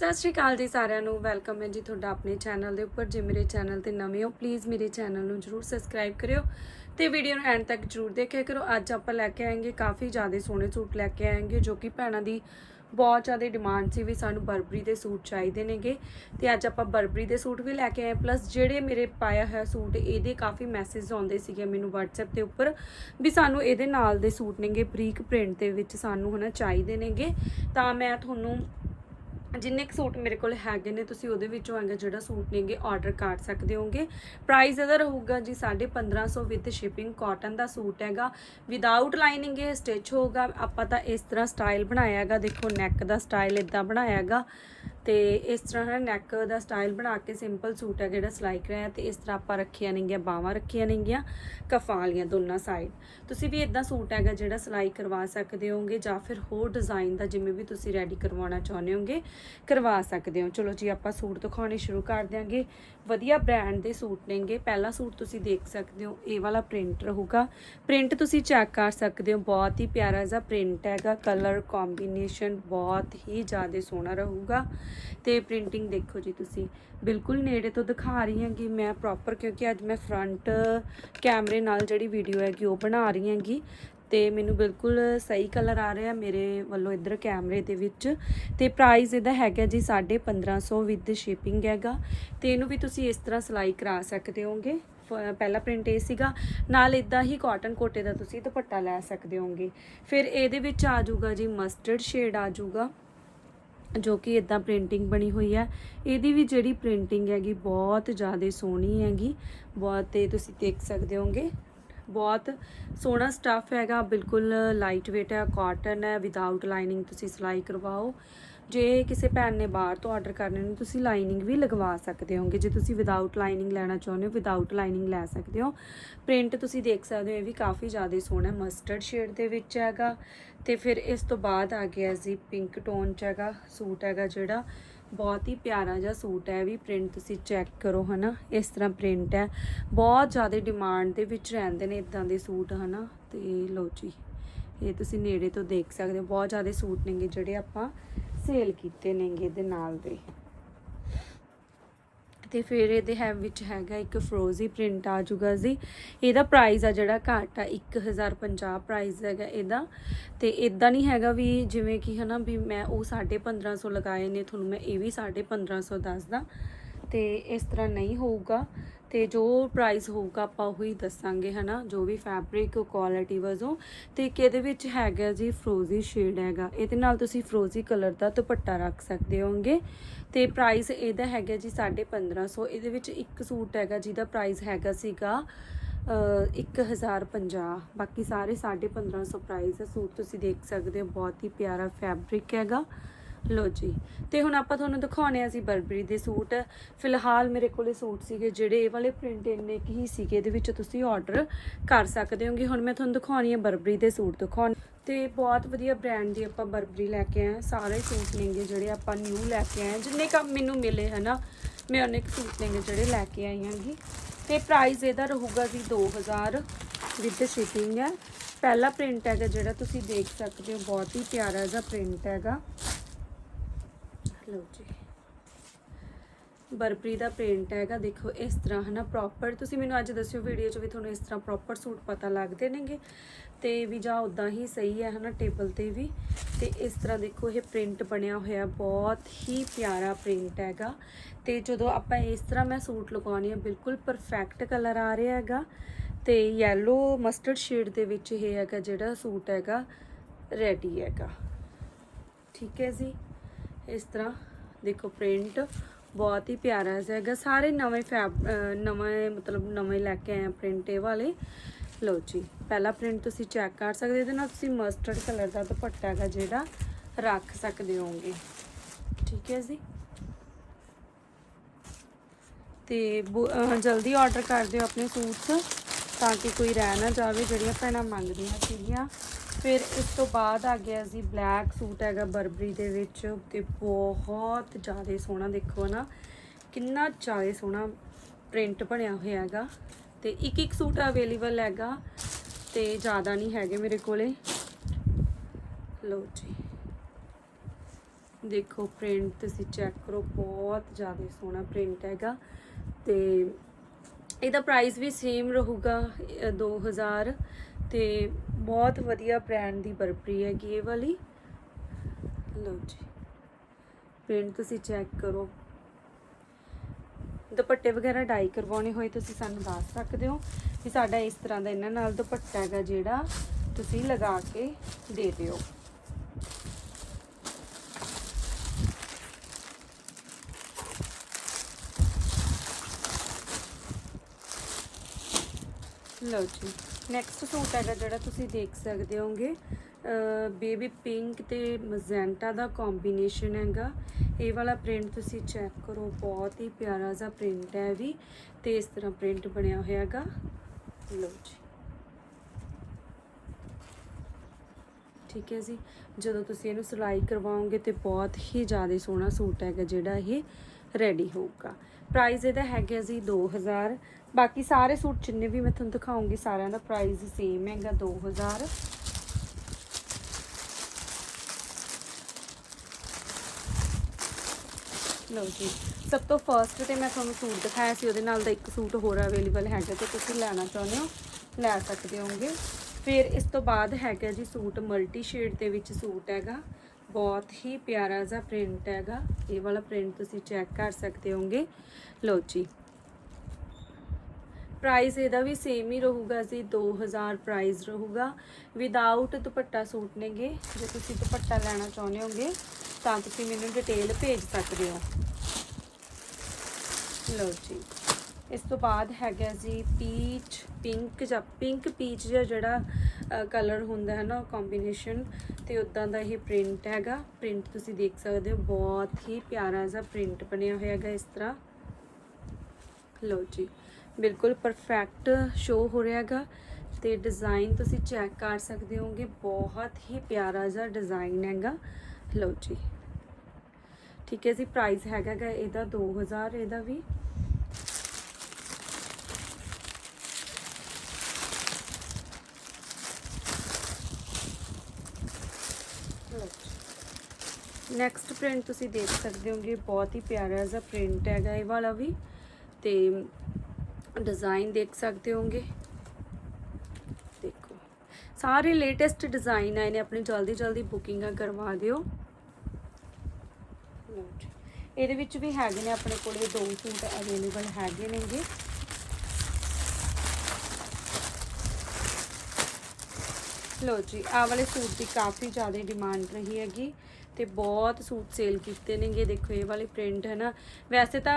ਸਤਿ ਸ਼੍ਰੀ ਅਕਾਲ ਜੀ ਸਾਰਿਆਂ ਨੂੰ, ਵੈਲਕਮ ਹੈ ਜੀ ਤੁਹਾਡਾ ਆਪਣੇ ਚੈਨਲ ਦੇ ਉੱਪਰ। ਜੇ ਮੇਰੇ ਚੈਨਲ ਤੇ ਨਵੇਂ ਹੋ ਪਲੀਜ਼ ਮੇਰੇ ਚੈਨਲ ਨੂੰ ਜਰੂਰ ਸਬਸਕ੍ਰਾਈਬ ਕਰਿਓ ਤੇ ਵੀਡੀਓ ਨੂੰ ਐਂਡ ਤੱਕ ਜਰੂਰ ਦੇਖਿਆ ਕਰੋ। ਅੱਜ ਆਪਾਂ ਲੈ ਕੇ ਆਏਗੇ ਕਾਫੀ ਜ਼ਿਆਦਾ ਸੋਹਣੇ ਸੂਟ ਲੈ ਕੇ ਆਏਗੇ, ਜੋ ਕਿ ਭੈਣਾਂ ਦੀ ਬਹੁਤ ਜ਼ਿਆਦਾ ਡਿਮਾਂਡ ਸੀ ਵੀ ਸਾਨੂੰ ਬਰਬਰੀ ਦੇ ਸੂਟ ਚਾਹੀਦੇ ਨੇਗੇ। ਤੇ ਅੱਜ ਆਪਾਂ ਬਰਬਰੀ ਦੇ ਸੂਟ ਵੀ ਲੈ ਕੇ ਆਏ ਪਲੱਸ ਜਿਹੜੇ ਮੇਰੇ ਪਾਇਆ ਹੋਇਆ ਸੂਟ, ਇਹਦੇ ਕਾਫੀ ਮੈਸੇਜ ਆਉਂਦੇ ਸੀਗੇ ਮੈਨੂੰ WhatsApp ਦੇ ਉੱਪਰ ਵੀ ਸਾਨੂੰ ਇਹਦੇ ਨਾਲ ਦੇ ਸੂਟ ਨੇਗੇ ਬਰੀਕ ਪ੍ਰਿੰਟ ਦੇ ਵਿੱਚ ਸਾਨੂੰ ਹਨਾ ਚਾਹੀਦੇ ਨੇਗੇ। ਤਾਂ ਮੈਂ ਤੁਹਾਨੂੰ ਜਿੰਨੇ ਕੁ ਸੂਟ ਮੇਰੇ ਕੋਲ ਹੈਗੇ ਨੇ, ਤੁਸੀਂ ਉਹਦੇ ਵਿੱਚੋਂ ਹੈਗਾ ਜਿਹੜਾ ਸੂਟ ਨੇਗੇ ਆਰਡਰ ਕਰ ਸਕਦੇ ਹੋਗੇ। ਪ੍ਰਾਈਸ ਇਹਦਾ ਰਹੂਗਾ ਜੀ 1550 ਵਿਦ ਸ਼ਿਪਿੰਗ ਕਾਟਨ ਦਾ ਸੂਟ ਹੈਗਾ। ਵਿਦਆਊਟ ਲਾਈਨਿੰਗ ਇਹ ਸਟਿਚ ਹੋਊਗਾ। ਆਪਾਂ ਤਾਂ ਇਸ ਤਰ੍ਹਾਂ ਸਟਾਈਲ ਬਣਾਇਆ ਹੈਗਾ। ਦੇਖੋ ਨੈਕ ਦਾ ਸਟਾਈਲ ਇਦਾਂ ਬਣਾਇਆ ਹੈਗਾ। ਤੇ ਇਸ ਤਰ੍ਹਾਂ ਹੈ ਨੈਕ ਦਾ ਸਟਾਈਲ ਬਣਾ ਕੇ ਸਿੰਪਲ ਸੂਟ ਹੈ ਜਿਹੜਾ ਸਿਲਾਈ ਕਰਾਇਆ ਤੇ ਇਸ ਤਰ੍ਹਾਂ ਆਪਾਂ ਰੱਖੀਆਂ ਨੇਗੀਆਂ, ਬਾਹਾਂ ਰੱਖੀਆਂ ਨੇਗੀਆਂ, ਕਫਾਂ ਵਾਲੀਆਂ ਦੋਨਾਂ ਸਾਈਡ ਤੁਸੀਂ ਵੀ ਇਦਾਂ ਸੂਟ ਹੈਗਾ ਜਿਹੜਾ ਸਿਲਾਈ ਕਰਵਾ ਸਕਦੇ ਹੋਗੇ ਜਾਂ ਫਿਰ ਹੋਰ ਡਿਜ਼ਾਈਨ ਦਾ ਜਿਵੇਂ ਵੀ ਤੁਸੀਂ ਰੈਡੀ ਕਰਵਾਉਣਾ ਚਾਹੁੰਦੇ ਹੋਗੇ, ਕਰਵਾ ਸਕਦੇ ਹੋ। ਚਲੋ ਜੀ, ਆਪਾਂ ਸੂਟ ਦਿਖਾਉਣੇ ਸ਼ੁਰੂ ਕਰ ਦਿਆਂਗੇ। ਵਧੀਆ ਬ੍ਰਾਂਡ ਦੇ ਸੂਟ ਨੇਗੇ। ਪਹਿਲਾ ਸੂਟ ਤੁਸੀਂ ਦੇਖ ਸਕਦੇ ਹੋ, ਇਹ ਵਾਲਾ ਪ੍ਰਿੰਟ ਰਹੂਗਾ। ਪ੍ਰਿੰਟ ਤੁਸੀਂ ਚੈੱਕ ਕਰ ਸਕਦੇ ਹੋ, ਬਹੁਤ ਹੀ ਪਿਆਰਾ ਜਿਹਾ ਪ੍ਰਿੰਟ ਹੈਗਾ। ਕਲਰ ਕੰਬੀਨੇਸ਼ਨ ਬਹੁਤ ਹੀ ਜ਼ਿਆਦਾ ਸੋਹਣਾ ਰਹੂਗਾ। ਤੇ ਪ੍ਰਿੰਟਿੰਗ ਦੇਖੋ ਜੀ ਤੁਸੀਂ। ਬਿਲਕੁਲ ਨੇੜੇ ਤੋਂ ਦਿਖਾ ਰਹੀ ਹਾਂ ਕਿ ਮੈਂ ਪ੍ਰੋਪਰ ਕਿਉਂਕਿ ਅੱਜ ਮੈਂ ਫਰੰਟ ਕੈਮਰੇ ਨਾਲ ਜਿਹੜੀ ਵੀਡੀਓ ਹੈਗੀ ਉਹ ਬਣਾ ਰਹੀ ਹਾਂਗੀ। ਤੇ ਮੈਨੂੰ ਬਿਲਕੁਲ ਸਹੀ ਕਲਰ ਆ ਰਿਹਾ ਮੇਰੇ ਵੱਲੋਂ ਇੱਧਰ ਕੈਮਰੇ ਦੇ ਵਿੱਚ। ਤੇ ਪ੍ਰਾਈਸ ਇਹਦਾ ਹੈਗਾ ਜੀ 1550 ਵਿਦ ਸ਼ਿਪਿੰਗ ਹੈਗਾ। ਤੇ ਇਹਨੂੰ ਵੀ ਤੁਸੀਂ ਇਸ ਤਰ੍ਹਾਂ ਸਿਲਾਈ ਕਰਾ ਸਕਦੇ ਹੋਗੇ। ਫ- ਪਹਿਲਾ ਪ੍ਰਿੰਟ ਇਹ ਸੀਗਾ। ਨਾਲ ਇਦਾਂ ਹੀ ਕਾਟਨ ਕੋਟੇ ਦਾ ਤੁਸੀਂ ਦੁਪੱਟਾ ਲੈ ਸਕਦੇ ਹੋਗੇ। ਫਿਰ ਇਹਦੇ ਵਿੱਚ ਆ ਜਾਊਗਾ ਜੀ ਮਸਟਰਡ ਸ਼ੇਡ ਆ ਜਾਊਗਾ। ਜੋ ਕਿ ਇਦਾਂ ਪ੍ਰਿੰਟਿੰਗ ਬਣੀ ਹੋਈ ਹੈ ਇਹਦੀ ਵੀ ਜਿਹੜੀ ਪ੍ਰਿੰਟਿੰਗ ਹੈਗੀ, ਬਹੁਤ ਜ਼ਿਆਦਾ ਸੋਹਣੀ ਹੈਗੀ। ਬਹੁਤ ਤੇ ਤੁਸੀਂ ਦੇਖ ਸਕਦੇ ਹੋਗੇ ਬਹੁਤ ਸੋਹਣਾ ਸਟੱਫ ਹੈਗਾ। ਬਿਲਕੁਲ ਲਾਈਟ weight ਹੈ ਕਾਟਨ ਹੈ ਵਿਦਆਊਟ ਲਾਈਨਿੰਗ ਤੁਸੀਂ ਸਿਲਾਈ ਕਰਵਾਓ। ਜੇ ਕਿਸੇ ਭੈਣ ਨੇ ਬਾਹਰ ਤੋਂ ਆਰਡਰ ਕਰਨੇ ਨੇ, ਤੁਸੀਂ ਲਾਈਨਿੰਗ ਵੀ ਲਗਵਾ ਸਕਦੇ ਹੋਗੇ। ਜੇ ਤੁਸੀਂ ਵਿਦਆਊਟ ਲਾਈਨਿੰਗ ਲੈਣਾ ਚਾਹੁੰਦੇ ਹੋ ਵਿਦਆਊਟ ਲਾਈਨਿੰਗ ਲੈ ਸਕਦੇ ਹੋ। ਪ੍ਰਿੰਟ ਤੁਸੀਂ ਦੇਖ ਸਕਦੇ ਹੋ, ਇਹ ਵੀ ਕਾਫੀ ਜ਼ਿਆਦਾ ਸੋਹਣਾ ਮਸਟਰਡ ਸ਼ੇਡ ਦੇ ਵਿੱਚ ਹੈਗਾ। ਤੇ ਫਿਰ ਇਸ ਤੋਂ ਬਾਅਦ ਆ ਗਿਆ ਜੀ ਪਿੰਕ ਟੋਨ ਚ ਹੈਗਾ ਸੂਟ ਹੈਗਾ ਜਿਹੜਾ। ਬਹੁਤ ਹੀ ਪਿਆਰਾ ਜਿਹਾ ਸੂਟ ਹੈ, ਇਹ ਵੀ ਪ੍ਰਿੰਟ ਤੁਸੀਂ ਚੈੱਕ ਕਰੋ, ਹਨਾ। ਇਸ ਤਰ੍ਹਾਂ ਪ੍ਰਿੰਟ ਹੈ। ਬਹੁਤ ਜ਼ਿਆਦਾ ਡਿਮਾਂਡ ਦੇ ਵਿੱਚ ਰਹਿੰਦੇ ਨੇ ਇਦਾਂ ਦੇ ਸੂਟ, ਹਨਾ। ਤੇ ਲਓ ਜੀ, ਇਹ ਤੁਸੀਂ ਨੇੜੇ ਤੋਂ ਦੇਖ ਸਕਦੇ ਹੋ। ਬਹੁਤ ਜ਼ਿਆਦਾ ਸੂਟ ਨੇਗੇ ਜਿਹੜੇ ਆਪਾਂ ਸੇਲ ਕੀਤੇ ਨੇਗੇ ਇਹਦੇ ਨਾਲ ਦੇ। ਤੇ ਫਿਰ ਇਹਦੇ ਹੈ, ਵਿੱਚ ਹੈਗਾ ਇੱਕ ਫਰੋਜ਼ੀ ਪ੍ਰਿੰਟ ਆ ਜੂਗਾ ਜੀ। ਇਹਦਾ ਪ੍ਰਾਈਸ ਆ ਜਿਹੜਾ ਘੱਟ ਆ 1050 ਪ੍ਰਾਈਸ ਹੈਗਾ ਇਹਦਾ। ਤੇ ਇਦਾਂ ਨਹੀਂ ਹੈਗਾ ਵੀ ਜਿਵੇਂ ਕਿ ਹਨਾ ਵੀ ਮੈਂ ਉਹ 1550 ਲਗਾਏ ਨੇ, ਤੁਹਾਨੂੰ ਮੈਂ ਇਹ ਵੀ 1550 ਦੱਸਦਾ। ਤੇ ਇਸ ਤਰ੍ਹਾਂ ਨਹੀਂ ਹੋਊਗਾ। ਤੇ ਜੋ ਪ੍ਰਾਈਸ ਹੋਊਗਾ ਆਪਾਂ ਉਹੀ ਦੱਸਾਂਗੇ ਹਨਾ? ਜੋ ਵੀ ਫੈਬਰਿਕ ਕੁਆਲਿਟੀ ਵਜੋਂ। ਤੇ ਇੱਕ ਇਹਦੇ ਵਿੱਚ ਹੈਗਾ ਜੀ ਫਰੋਜ਼ੀ ਸ਼ੇਡ ਹੈਗਾ। ਇਹਦੇ ਨਾਲ ਤੁਸੀਂ ਫਰੋਜ਼ੀ ਕਲਰ ਦਾ ਦੁਪੱਟਾ ਰੱਖ ਸਕਦੇ ਹੋਗੇ ਤੇ ਪ੍ਰਾਈਸ ਇਹਦਾ ਹੈਗਾ ਜੀ 1550 ਇਹਦੇ ਵਿੱਚ ਇੱਕ ਸੂਟ ਹੈਗਾ ਜਿਹਦਾ ਪ੍ਰਾਈਸ ਹੈਗਾ ਸੀਗਾ ਅ, 1050 ਬਾਕੀ ਸਾਰੇ 1550 ਪ੍ਰਾਈਸ ਹੈ ਸੂਟ ਤੁਸੀਂ ਦੇਖ ਸਕਦੇ ਹੋ ਬਹੁਤ ਹੀ ਪਿਆਰਾ ਫੈਬਰਿਕ ਹੈਗਾ। ਲੋ ਜੀ। ਤੇ ਹੁਣ ਆਪਾਂ ਤੁਹਾਨੂੰ ਦਿਖਾਉਣੇ ਆ ਸੀ ਬਰਬਰੀ ਦੇ ਸੂਟ। ਫਿਲਹਾਲ ਮੇਰੇ ਕੋਲੇ ਸੂਟ ਸੀਗੇ ਜਿਹੜੇ ਇਹ ਵਾਲੇ ਪ੍ਰਿੰਟ ਇੰਨੇ ਕੁ ਹੀ ਸੀਗੇ, ਇਹਦੇ ਵਿੱਚ ਤੁਸੀਂ ਆਰਡਰ ਕਰ ਸਕਦੇ ਹੋਗੇ। ਹੁਣ ਮੈਂ ਤੁਹਾਨੂੰ ਦਿਖਾਉਣੀ ਆ ਬਰਬਰੀ ਦੇ ਸੂਟ ਦਿਖਾਉਣ। ਤੇ ਬਹੁਤ ਵਧੀਆ ਬ੍ਰਾਂਡ ਦੀ ਆਪਾਂ ਬਰਬਰੀ ਲੈ ਕੇ ਆਏ ਸਾਰੇ ਸੂਟ ਨੇਗੇ ਜਿਹੜੇ ਆਪਾਂ ਨਿਊ ਲੈ ਕੇ ਆਏ ਜਿੰਨੇ ਕੰਮ ਮੈਨੂੰ ਮਿਲੇ ਹਨਾ, ਮੈਂ ਉਹਨੇ ਕੁ ਸੂਟ ਨੇਗੇ ਜਿਹੜੇ ਲੈ ਕੇ ਆਈ ਹਾਂਗੀ ਤੇ ਪ੍ਰਾਈਸ ਇਹਦਾ ਰਹੂਗਾ ਜੀ 2000 ਵਿਦ ਸ਼ਿਪਿੰਗ ਹੈ। ਪਹਿਲਾ ਪ੍ਰਿੰਟ ਹੈਗਾ ਜਿਹੜਾ ਤੁਸੀਂ ਦੇਖ ਸਕਦੇ ਹੋ। ਬਹੁਤ ਹੀ ਪਿਆਰਾ ਜਿਹਾ ਪ੍ਰਿੰਟ ਹੈਗਾ। ਲਓ ਜੀ। ਬਰਪਰੀ ਦਾ ਪ੍ਰਿੰਟ ਹੈਗਾ, ਦੇਖੋ ਇਸ ਤਰ੍ਹਾਂ, ਹਨਾ ਪ੍ਰੋਪਰ ਤੁਸੀਂ ਮੈਨੂੰ ਅੱਜ ਦੱਸਿਓ ਵੀਡੀਓ 'ਚ ਵੀ ਤੁਹਾਨੂੰ ਇਸ ਤਰ੍ਹਾਂ ਪ੍ਰੋਪਰ ਸੂਟ ਪਤਾ ਲੱਗਦੇ ਨੇਗੇ। ਤੇ ਵੀ ਜਾਂ ਉਦਾਂ ਹੀ ਸਹੀ ਹੈ, ਹਨਾ ਟੇਬਲ ਤੇ ਵੀ। ਤੇ ਇਸ ਤਰ੍ਹਾਂ ਦੇਖੋ, ਇਹ ਪ੍ਰਿੰਟ ਬਣਿਆ ਹੋਇਆ, ਬਹੁਤ ਹੀ ਪਿਆਰਾ ਪ੍ਰਿੰਟ ਹੈਗਾ। ਤੇ ਜਦੋਂ ਆਪਾਂ ਇਸ ਤਰ੍ਹਾਂ ਮੈਂ ਸੂਟ ਲਗਾਉਣੀ ਆ, ਬਿਲਕੁਲ ਪਰਫੈਕਟ ਕਲਰ ਆ ਰਿਹਾ ਹੈਗਾ। ਤੇ ਯੈਲੋ ਮਸਟਰਡ ਸ਼ੇਡ ਦੇ ਵਿੱਚ ਇਹ ਹੈਗਾ ਜਿਹੜਾ ਸੂਟ ਹੈਗਾ ਰੈਡੀ ਹੈਗਾ। ਠੀਕ ਹੈ ਜੀ? ਇਸ ਤਰ੍ਹਾਂ ਦੇਖੋ ਪ੍ਰਿੰਟ ਬਹੁਤ ਹੀ ਪਿਆਰਾ ਹੈਗਾ ਸਾਰੇ ਨਵੇਂ ਫੈਬ ਨਵੇਂ ਮਤਲਬ ਨਵੇਂ ਲੈ ਕੇ ਆਏ ਆ ਪ੍ਰਿੰਟ ਇਹ ਵਾਲੇ। ਲਓ ਜੀ, ਪਹਿਲਾ ਪ੍ਰਿੰਟ ਤੁਸੀਂ ਚੈੱਕ ਕਰ ਸਕਦੇ ਇਹਦੇ ਨਾਲ ਤੁਸੀਂ ਮਸਟਰਡ ਕਲਰ ਦਾ ਦੁਪੱਟਾ ਹੈਗਾ ਜਿਹੜਾ ਰੱਖ ਸਕਦੇ ਹੋਗੇ ਠੀਕ ਹੈ ਜੀ। ਤੇ ਬੁ- ਜਲਦੀ ਆਰਡਰ ਕਰ ਦਿਓ ਆਪਣੇ ਸੂਟਸ ਤਾਂ ਕਿ ਕੋਈ ਰਹਿ ਨਾ ਜਾਵੇ। ਜਿਹੜੀਆਂ ਭੈਣਾਂ ਮੰਗਦੀਆਂ ਸੀਗੀਆਂ। ਫਿਰ ਉਸ ਤੋਂ ਬਾਅਦ ਆ ਗਿਆ ਜੀ ਬਲੈਕ ਸੂਟ ਹੈਗਾ ਬਰਬਰੀ ਦੇ ਵਿੱਚ ਤੇ ਬਹੁਤ ਜ਼ਿਆਦਾ ਸੋਹਣਾ ਦੇਖੋ ਨਾ ਕਿੰਨਾ ਜ਼ਿਆਦਾ ਸੋਹਣਾ ਪ੍ਰਿੰਟ ਬਣਿਆ ਹੋਇਆ ਹੈਗਾ ਤੇ ਇੱਕ ਇੱਕ ਸੂਟ ਅਵੇਲੇਬਲ ਹੈਗਾ ਤੇ ਜ਼ਿਆਦਾ ਨਹੀਂ ਹੈਗੇ ਮੇਰੇ ਕੋਲੇ। ਲਓ ਜੀ। ਦੇਖੋ ਪ੍ਰਿੰਟ ਤੁਸੀਂ ਚੈੱਕ ਕਰੋ ਬਹੁਤ ਜ਼ਿਆਦਾ ਸੋਹਣਾ ਪ੍ਰਿੰਟ ਹੈਗਾ ਤੇ ਇਹਦਾ ਪ੍ਰਾਈਸ ਵੀ ਸੇਮ ਰਹੂਗਾ ਅ, 2000 ਤੇ ਬਹੁਤ ਵਧੀਆ ਬ੍ਰਾਂਡ ਦੀ ਬਰਬਰੀ ਹੈਗੀ ਇਹ ਵਾਲੀ। ਲਓ ਜੀ। ਪ੍ਰਿੰਟ ਤੁਸੀਂ ਚੈੱਕ ਕਰੋ। ਦੁਪੱਟੇ ਵਗੈਰਾ ਡਾਈ ਕਰਵਾਉਣੇ ਹੋਏ ਤੁਸੀਂ ਸਾਨੂੰ ਦੱਸ ਸਕਦੇ ਹੋ ਕਿ ਸਾਡਾ ਇਸ ਤਰ੍ਹਾਂ ਦਾ ਇਹਨਾਂ ਨਾਲ ਦੁਪੱਟਾ ਹੈਗਾ ਜਿਹੜਾ ਤੁਸੀਂ ਲਗਾ ਕੇ ਦੇ ਦਿਓ। ਲਓ ਜੀ। ਨੈਕਸਟ ਸੂਟ ਹੈਗਾ ਜਿਹੜਾ ਤੁਸੀਂ ਦੇਖ ਸਕਦੇ ਹੋਗੇ ਬੇਬੀ ਪਿੰਕ ਤੇ ਮਜ਼ੈਂਟਾ ਦਾ ਕੰਬੀਨੇਸ਼ਨ ਹੈਗਾ। ਇਹ ਵਾਲਾ ਪ੍ਰਿੰਟ ਤੁਸੀਂ ਚੈੱਕ ਕਰੋ, ਬਹੁਤ ਹੀ ਪਿਆਰਾ ਜਿਹਾ ਪ੍ਰਿੰਟ ਹੈ ਵੀ ਤੇ ਇਸ ਤਰ੍ਹਾਂ ਪ੍ਰਿੰਟ ਬਣਿਆ ਹੋਇਆ ਹੈਗਾ। ਲਓ ਜੀ। ਠੀਕ ਹੈ ਜੀ। ਜਦੋਂ ਤੁਸੀਂ ਇਹਨੂੰ ਸਿਲਾਈ ਕਰਵਾਓਗੇ ਤੇ ਬਹੁਤ ਹੀ ਜ਼ਿਆਦਾ ਸੋਹਣਾ ਸੂਟ ਹੈਗਾ ਜਿਹੜਾ ਇਹ ਰੈਡੀ ਹੋਊਗਾ। ਪ੍ਰਾਈਸ ਇਹਦਾ ਹੈਗਾ ਜੀ 2000 ਬਾਕੀ ਸਾਰੇ ਸੂਟ ਜਿੰਨੇ ਵੀ ਮੈਂ ਤੁਹਾਨੂੰ ਦਿਖਾਉਂਗੀ, ਸਾਰਿਆਂ ਦਾ ਪ੍ਰਾਈਸ ਸੇਮ ਹੈਗਾ 2000 ਲਓ ਜੀ, ਸਭ ਤੋਂ ਫਰਸਟ ਤੇ ਮੈਂ ਤੁਹਾਨੂੰ ਸੂਟ ਦਿਖਾਇਆ ਸੀ, ਉਹਦੇ ਨਾਲ ਦਾ ਇੱਕ ਸੂਟ ਹੋਰ ਅਵੇਲੇਬਲ ਹੈਗਾ ਤੇ ਤੁਸੀਂ ਲੈਣਾ ਚਾਹੁੰਦੇ ਹੋ, ਲੈ ਸਕਦੇ ਹੋਗੇ ਫਿਰ ਇਸ ਤੋਂ ਬਾਅਦ ਹੈਗਾ ਜੀ ਸੂਟ ਮਲਟੀ ਸ਼ੇਡ ਦੇ ਵਿੱਚ ਸੂਟ ਹੈਗਾ, ਬਹੁਤ ਹੀ ਪਿਆਰਾ ਜਿਹਾ ਪ੍ਰਿੰਟ ਹੈਗਾ, ਇਹ ਵਾਲਾ ਪ੍ਰਿੰਟ ਤੁਸੀਂ ਚੈੱਕ ਕਰ ਸਕਦੇ ਹੋਗੇ ਲਓ ਜੀ ਪ੍ਰਾਈਸ ਇਹਦਾ ਵੀ ਸੇਮ ਹੀ ਰਹੂਗਾ ਜੀ 2000 ਪ੍ਰਾਈਸ ਰਹੂਗਾ। ਵਿਦਆਊਟ ਦੁਪੱਟਾ ਸੂਟ ਨੇਗੇ, ਜੇ ਤੁਸੀਂ ਦੁਪੱਟਾ ਲੈਣਾ ਚਾਹੁੰਦੇ ਹੋਗੇ, ਤਾਂ ਤੁਸੀਂ ਮੈਨੂੰ ਡਿਟੇਲ ਭੇਜ ਸਕਦੇ ਹੋ। ਲਓ ਜੀ। ਇਸ ਤੋਂ ਬਾਅਦ ਹੈਗਾ ਜੀ ਪੀਚ ਪਿੰਕ ਜਾਂ ਪਿੰਕ ਪੀਚ ਜਾਂ ਜਿਹੜਾ ਕਲਰ ਹੁੰਦਾ ਹੈ ਨਾ ਕੰਬੀਨੇਸ਼ਨ ਤੇ ਉਦਾਂ ਦਾ ਇਹ ਪ੍ਰਿੰਟ ਹੈਗਾ। ਪ੍ਰਿੰਟ ਤੁਸੀਂ ਦੇਖ ਸਕਦੇ ਹੋ, ਬਹੁਤ ਹੀ ਪਿਆਰਾ ਜਿਹਾ ਪ੍ਰਿੰਟ ਬਣਿਆ ਹੋਇਆ ਹੈਗਾ ਇਸ ਤਰ੍ਹਾਂ। ਲਓ ਜੀ। ਬਿਲਕੁਲ ਪਰਫੈਕਟ ਸ਼ੋ ਹੋ ਰਿਹਾ ਹੈਗਾ ਤੇ ਡਿਜ਼ਾਈਨ ਤੁਸੀਂ ਚੈੱਕ ਕਰ ਸਕਦੇ ਹੋਗੇ ਬਹੁਤ ਹੀ ਪਿਆਰਾ ਜਿਹਾ ਡਿਜ਼ਾਈਨ ਹੈਗਾ। ਲਓ ਜੀ। ਠੀਕ ਹੈ ਜੀ ਪ੍ਰਾਈਸ ਹੈਗਾ ਗਾ ਇਹਦਾ 2000 ਇਹਦਾ ਵੀ। ਨੈਕਸਟ ਪ੍ਰਿੰਟ ਤੁਸੀਂ ਦੇਖ ਸਕਦੇ ਹੋਗੇ ਬਹੁਤ ਹੀ ਪਿਆਰਾ ਜਿਹਾ ਪ੍ਰਿੰਟ ਹੈਗਾ ਇਹ ਵਾਲਾ ਵੀ। ਤੇ ਡਿਜ਼ਾਈਨ ਦੇਖ ਸਕਦੇ ਹੋਗੇ ਦੇਖੋ, ਸਾਰੇ ਲੇਟੈਸਟ ਡਿਜ਼ਾਈਨ ਆਏ ਨੇ ਆਪਣੀ ਜਲਦੀ ਜਲਦੀ ਬੁਕਿੰਗਾਂ ਕਰਵਾ ਦਿਓ। ਜੀ। ਇਹਦੇ ਵਿੱਚ ਵੀ ਹੈਗੇ ਨੇ ਆਪਣੇ ਕੋਲੇ ਦੋ ਸੂਟ ਅਵੇਲੇਬਲ ਹੈਗੇ ਨੇਗੇ। ਲੋ ਜੀ ਆ ਵਾਲੇ ਸੂਟ ਦੀ ਕਾਫੀ ਜ਼ਿਆਦਾ ਡਿਮਾਂਡ ਰਹੀ ਹੈਗੀ। ਤੇ ਬਹੁਤ ਸੂਟ ਸੇਲ ਕੀਤੇ ਨੇਗੇ। ਦੇਖੋ, ਇਹ ਵਾਲੇ ਪ੍ਰਿੰਟ ਹੈ ਨਾ ਵੈਸੇ ਤਾਂ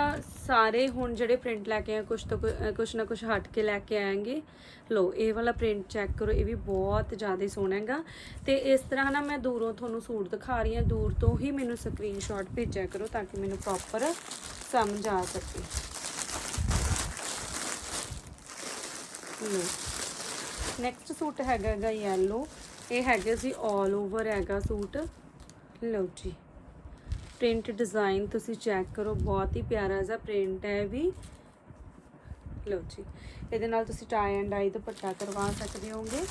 ਸਾਰੇ ਹੁਣ ਜਿਹੜੇ ਪ੍ਰਿੰਟ ਲੈ ਕੇ ਆਏ ਕੁਝ ਤੋਂ ਕੁਝ ਨਾ ਕੁਝ ਹਟ ਕੇ ਲੈ ਕੇ ਆਏਗੇ। ਲੋ ਇਹ ਵਾਲਾ ਪ੍ਰਿੰਟ ਚੈੱਕ ਕਰੋ, ਇਹ ਵੀ ਬਹੁਤ ਜ਼ਿਆਦਾ ਸੋਹਣਾ ਹੈਗਾ। ਤੇ ਇਸ ਤਰ੍ਹਾਂ ਨਾ ਮੈਂ ਦੂਰੋਂ ਤੁਹਾਨੂੰ ਸੂਟ ਦਿਖਾ ਰਹੀ ਹਾਂ। ਦੂਰ ਤੋਂ ਹੀ ਮੈਨੂੰ ਸਕਰੀਨਸ਼ਾਟ ਭੇਜਿਆ ਕਰੋ ਤਾਂ ਕਿ ਮੈਨੂੰ ਪ੍ਰੋਪਰ ਸਮਝ ਆ ਸਕੇ। ਲੋ ਨੈਕਸਟ ਸੂਟ ਹੈਗਾ ਹੈਗਾ ਯੈਲੋ ਇਹ ਹੈਗਾ ਸੀ 올 ਓਵਰ ਹੈਗਾ ਸੂਟ। ਲਓ ਜੀ। ਪ੍ਰਿੰਟ ਡਿਜ਼ਾਈਨ ਤੁਸੀਂ ਚੈੱਕ ਕਰੋ, ਬਹੁਤ ਹੀ ਪਿਆਰਾ ਜਿਹਾ ਪ੍ਰਿੰਟ ਹੈ ਵੀ। ਲਓ ਜੀ। ਇਹਦੇ ਨਾਲ ਤੁਸੀਂ ਟਾਈ ਐਂਡ ਆਈ ਦੁਪੱਟਾ ਕਰਵਾ ਸਕਦੇ ਹੋਗੇ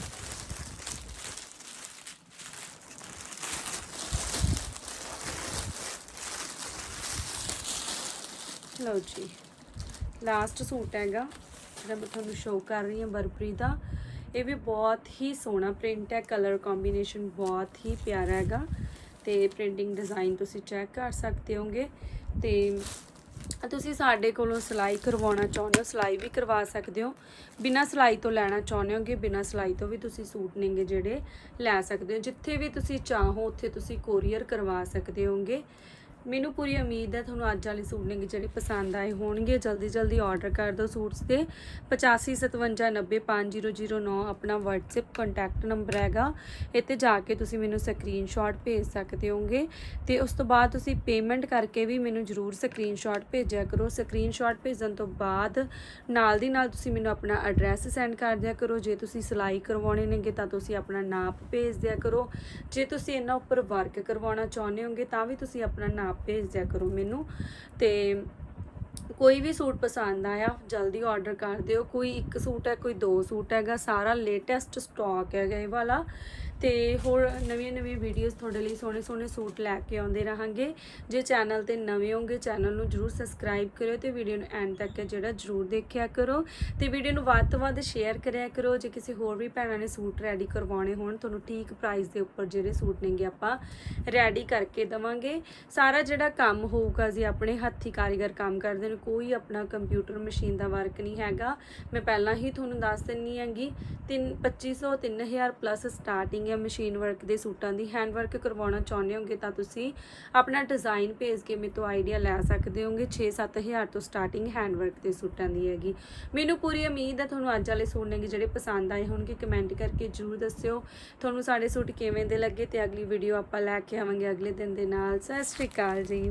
ਲਓ ਜੀ। ਲਾਸਟ ਸੂਟ ਹੈਗਾ, ਜਿਹੜਾ ਮੈਂ ਤੁਹਾਨੂੰ ਸ਼ੋਅ ਕਰ ਰਹੀ ਹਾਂ ਬਰਬਰੀ ਦਾ। ਇਹ ਵੀ ਬਹੁਤ ਹੀ ਸੋਹਣਾ ਪ੍ਰਿੰਟ ਹੈ ਕਲਰ ਕੰਬੀਨੇਸ਼ਨ ਬਹੁਤ ਹੀ ਪਿਆਰਾ ਹੈਗਾ। ਤੇ ਪ੍ਰਿੰਟਿੰਗ ਡਿਜ਼ਾਈਨ ਤੁਸੀਂ ਚੈੱਕ ਕਰ ਸਕਦੇ ਹੋਗੇ ਤੇ ਤੁਸੀਂ ਸਾਡੇ ਕੋਲੋਂ ਸਿਲਾਈ ਕਰਵਾਉਣਾ ਚਾਹੁੰਦੇ ਹੋ, ਸਿਲਾਈ ਵੀ ਕਰਵਾ ਸਕਦੇ ਹੋ। ਬਿਨਾਂ ਸਿਲਾਈ ਤੋਂ ਲੈਣਾ ਚਾਹੁੰਦੇ ਹੋਗੇ, ਬਿਨਾਂ ਸਿਲਾਈ ਤੋਂ ਵੀ ਤੁਸੀਂ ਸੂਟ ਨੇਗੇ ਜਿਹੜੇ ਲੈ ਸਕਦੇ ਹੋ। ਜਿੱਥੇ ਵੀ ਤੁਸੀਂ ਚਾਹੋ, ਉੱਥੇ ਤੁਸੀਂ ਕੋਰੀਅਰ ਕਰਵਾ ਸਕਦੇ ਹੋਗੇ। ਮੈਨੂੰ ਪੂਰੀ ਉਮੀਦ ਹੈ ਤੁਹਾਨੂੰ ਅੱਜ ਵਾਲੇ ਸੂਟ ਨੇ ਜਿਹੜੇ ਪਸੰਦ ਆਏ ਹੋਣਗੇ। ਜਲਦੀ ਜਲਦੀ ਆਰਡਰ ਕਰ ਦਿਓ ਸੂਟਸ ਤੇ 8557905009 ਆਪਣਾ WhatsApp ਕੰਟੈਕਟ ਨੰਬਰ ਹੈਗਾ। ਇੱਥੇ ਜਾ ਕੇ ਤੁਸੀਂ ਮੈਨੂੰ ਸਕਰੀਨਸ਼ਾਟ ਭੇਜ ਸਕਦੇ ਹੋਗੇ ਤੇ ਉਸ ਤੋਂ ਬਾਅਦ ਤੁਸੀਂ ਪੇਮੈਂਟ ਕਰਕੇ ਵੀ ਮੈਨੂੰ ਜਰੂਰ ਸਕਰੀਨਸ਼ਾਟ ਭੇਜਿਆ ਕਰੋ। ਸਕਰੀਨਸ਼ਾਟ ਭੇਜਣ ਤੋਂ ਬਾਅਦ ਨਾਲ ਦੀ ਨਾਲ ਤੁਸੀਂ ਮੈਨੂੰ ਆਪਣਾ ਐਡਰੈਸ ਸੈਂਡ ਕਰ ਦਿਆ ਕਰੋ। ਜੇ ਤੁਸੀਂ ਸਿਲਾਈ ਕਰਵਾਉਣੇ ਨੇਗੇ ਤਾਂ ਤੁਸੀਂ ਆਪਣਾ ਨਾਪ ਭੇਜ ਦਿਆ ਕਰੋ। ਜੇ ਤੁਸੀਂ ਇਹਨਾਂ ਉੱਪਰ ਵਰਕ ਕਰਵਾਉਣਾ ਚਾਹੁੰਦੇ ਹੋਗੇ ਤਾਂ ਵੀ ਤੁਸੀਂ ਆਪਣਾ ਨਾਪ ਭੇਜ ਦਿਆ ਕਰੋ ਮੈਨੂੰ। ਤੇ ਕੋਈ ਵੀ ਸੂਟ ਪਸੰਦ ਆਇਆ, ਜਲਦੀ ਆਰਡਰ ਕਰ ਦਿਓ। ਕੋਈ ਇੱਕ ਸੂਟ ਹੈ, ਕੋਈ ਦੋ ਸੂਟ ਹੈਗਾ, ਸਾਰਾ ਲੇਟੈਸਟ ਸਟਾਕ ਹੈਗਾ ਇਹ ਵਾਲਾ। ਤੇ ਹੋਰ ਨਵੀਆਂ ਨਵੀਆਂ ਵੀਡੀਓਜ਼ ਤੁਹਾਡੇ ਲਈ ਸੋਹਣੇ ਸੋਹਣੇ ਸੂਟ ਲੈ ਕੇ ਆਉਂਦੇ ਰਹਾਂਗੇ। ਜੇ ਚੈਨਲ ਤੇ ਨਵੇਂ ਹੋਗੇ ਚੈਨਲ ਨੂੰ ਜਰੂਰ ਸਬਸਕ੍ਰਾਈਬ ਕਰਿਓ ਤੇ ਵੀਡੀਓ ਨੂੰ ਐਂਡ ਤੱਕ ਜਿਹੜਾ ਜਰੂਰ ਦੇਖਿਆ ਕਰੋ। ਤੇ ਵੀਡੀਓ ਨੂੰ ਵੱਧ ਤੋਂ ਵੱਧ ਸ਼ੇਅਰ ਕਰਿਆ ਕਰੋ। ਜੇ ਕਿਸੇ ਹੋਰ ਵੀ ਭੈਣਾਂ ਨੇ ਸੂਟ ਰੈਡੀ ਕਰਵਾਉਣੇ ਹੋਣ, ਤੁਹਾਨੂੰ ਠੀਕ ਪ੍ਰਾਈਸ ਦੇ ਉੱਪਰ ਜਿਹੜੇ ਸੂਟ ਨੇਗੇ ਆਪਾਂ ਰੈਡੀ ਕਰਕੇ ਦਵਾਂਗੇ। ਸਾਰਾ ਜਿਹੜਾ ਕੰਮ ਹੋਊਗਾ ਜੀ, ਆਪਣੇ ਹੱਥੀ ਕਾਰੀਗਰ ਕੰਮ ਕਰਦੇ ਨੇ, ਕੋਈ ਆਪਣਾ ਕੰਪਿਊਟਰ ਮਸ਼ੀਨ ਦਾ ਵਰਕ ਨਹੀਂ ਹੈਗਾ। ਮੈਂ ਪਹਿਲਾਂ ਹੀ ਤੁਹਾਨੂੰ ਦੱਸ ਦਿੰਨੀ ਹੈਗੀ 3 2500 3000 ਪਲੱਸ ਸਟਾਰਟਿੰਗ ਹੈ ਮਸ਼ੀਨ ਵਰਕ ਦੇ ਸੂਟਾਂ ਦੀ ਹੈਂਡ ਵਰਕ ਕਰਵਾਉਣਾ ਚਾਹੁੰਦੇ ਹੋਗੇ ਤਾਂ ਤੁਸੀਂ ਆਪਣਾ ਡਿਜ਼ਾਈਨ ਭੇਜ ਕੇ ਮੇਰੇ ਤੋਂ ਆਈਡੀਆ ਲੈ ਸਕਦੇ ਹੋਗੇ। 6-7000 ਤੋਂ ਸਟਾਰਟਿੰਗ ਹੈਂਡ ਵਰਕ ਦੇ ਸੂਟਾਂ ਦੀ ਹੈਗੀ। ਮੈਨੂੰ ਪੂਰੀ ਉਮੀਦ ਹੈ ਤੁਹਾਨੂੰ ਅੱਜ ਵਾਲੇ ਸੂਟ ਨੇਗੇ ਜਿਹੜੇ ਪਸੰਦ ਆਏ ਹੋਣਗੇ ਕਮੈਂਟ ਕਰਕੇ ਜਰੂਰ ਦੱਸਿਓ। ਤੁਹਾਨੂੰ ਸਾਡੇ ਸੂਟ ਕਿਵੇਂ ਦੇ ਲੱਗੇ ਤੇ ਅਗਲੀ ਵੀਡੀਓ ਆਪਾਂ ਲੈ ਕੇ ਆਵਾਂਗੇ ਅਗਲੇ ਦਿਨ ਦੇ ਨਾਲ। ਸਤਿ ਸ਼੍ਰੀ ਅਕਾਲ ਜੀ।